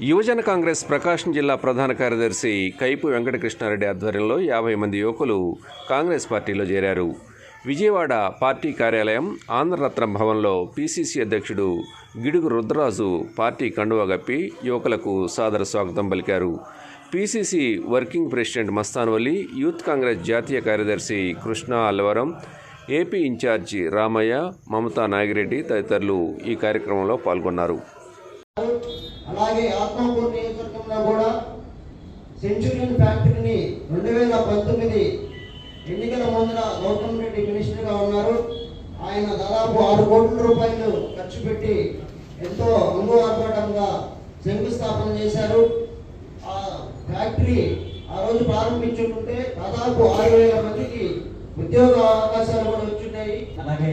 యువజన కాంగ్రెస్ ప్రకాశం జిల్లా ప్రధాన కార్యదర్శి కైపు వెంకటకృష్ణారెడ్డి ఆధ్వర్యంలో యాభై మంది యువకులు కాంగ్రెస్ పార్టీలో చేరారు. విజయవాడ పార్టీ కార్యాలయం ఆంధ్రరత్న భవన్లో పీసీసీ అధ్యక్షుడు గిడుగు రుద్రరాజు పార్టీ కండువా గప్పి యువకులకు సాదర స్వాగతం పలికారు. PCC working president Mastanvali youth Congress జాతీయ కార్యదర్శి కృష్ణ అల్లవరం ఏపీ ఇన్ఛార్జి రామయ్య మమతా నాగిరెడ్డి తదితరులు ఈ కార్యక్రమంలో పాల్గొన్నారు. అలాగే ఆత్మకూరు నియోజకవర్గంలో కూడా సెంచురియన్ ఫ్యాక్టరీని రెండు వేల పంతొమ్మిది ఎన్నికల ముందర గౌతమ్ రెడ్డి మినిస్టర్గా ఉన్నారు. ఆయన దాదాపు ఆరు కోట్ల రూపాయలు ఖర్చు పెట్టి ఎంతో అంగు ఆర్భాటంగా శంకుస్థాపన చేశారు. ఆ ఫ్యాక్టరీ ఆ రోజు ప్రారంభించుకుంటే దాదాపు ఆరు వేల మందికి ఉద్యోగ అవకాశాలు కూడా వచ్చున్నాయి. అలాగే